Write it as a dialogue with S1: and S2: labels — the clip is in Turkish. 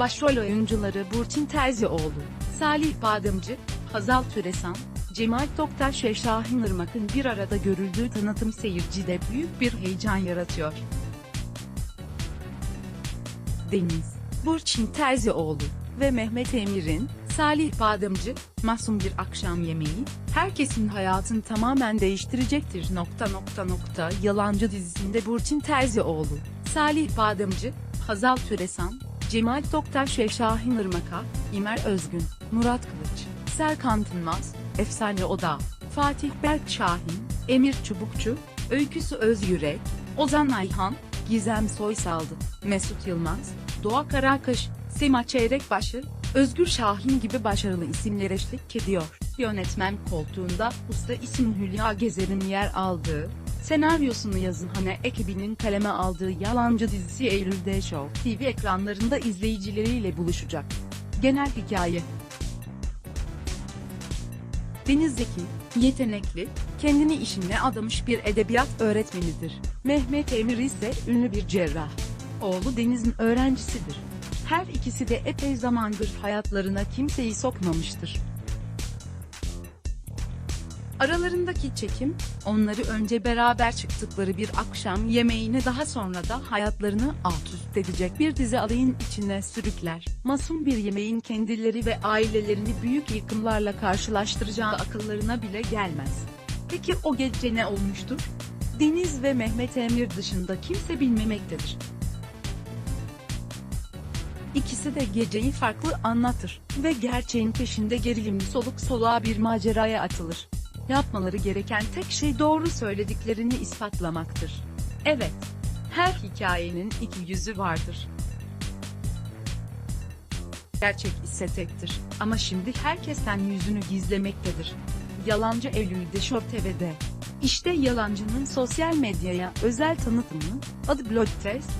S1: Başrol oyuncuları Burçin Terzioğlu, Salih Bademci, Hazal Türesan, Cemal Toktaş ve Şahin Irmak'ın bir arada görüldüğü tanıtım seyircide büyük bir heyecan yaratıyor. Deniz, Burçin Terzioğlu ve Mehmet Emir'in, Salih Bademci, masum bir akşam yemeği, herkesin hayatını tamamen değiştirecektir. Nokta nokta nokta Yalancı dizisinde Burçin Terzioğlu, Salih Bademci, Hazal Türesan, Cemal Toktaş ve Şahin Irmak'a, İmer Özgün, Murat Kılıç, Serkan Tınmaz, Efsane Oda, Fatih Berk Şahin, Emir Çubukçu, Öyküsü Özyürek, Ozan Ayhan, Gizem Soysaldı, Mesut Yılmaz, Doğa Karakaş, Sema Çeyrekbaşı, Özgür Şahin gibi başarılı isimler eşlik ediyor. Yönetmen koltuğunda usta isim Hülya Gezer'in yer aldığı, senaryosunu yazın Hane ekibinin kaleme aldığı Yalancı dizisi Eylül'de Show TV ekranlarında izleyicileriyle buluşacak. Genel hikaye Deniz Zeki, yetenekli, kendini işine adamış bir edebiyat öğretmenidir. Mehmet Emir ise ünlü bir cerrah. Oğlu Deniz'in öğrencisidir. Her ikisi de epey zamandır hayatlarına kimseyi sokmamıştır. Aralarındaki çekim, onları önce beraber çıktıkları bir akşam yemeğine daha sonra da hayatlarını alt üst edecek bir dizi alayın içine sürükler. Masum bir yemeğin kendileri ve ailelerini büyük yıkımlarla karşılaştıracağı akıllarına bile gelmez. Peki o gece ne olmuştur? Deniz ve Mehmet Emir dışında kimse bilmemektedir. İkisi de geceyi farklı anlatır ve gerçeğin peşinde gerilimli soluk soluğa bir maceraya atılır. Yapmaları gereken tek şey doğru söylediklerini ispatlamaktır. Evet, her hikayenin iki yüzü vardır. Gerçek ise tektir ama şimdi herkesten yüzünü gizlemektedir. Yalancı Eylül'de Show TV'de. İşte yalancının sosyal medyaya özel tanıtımı, adı Blood Test,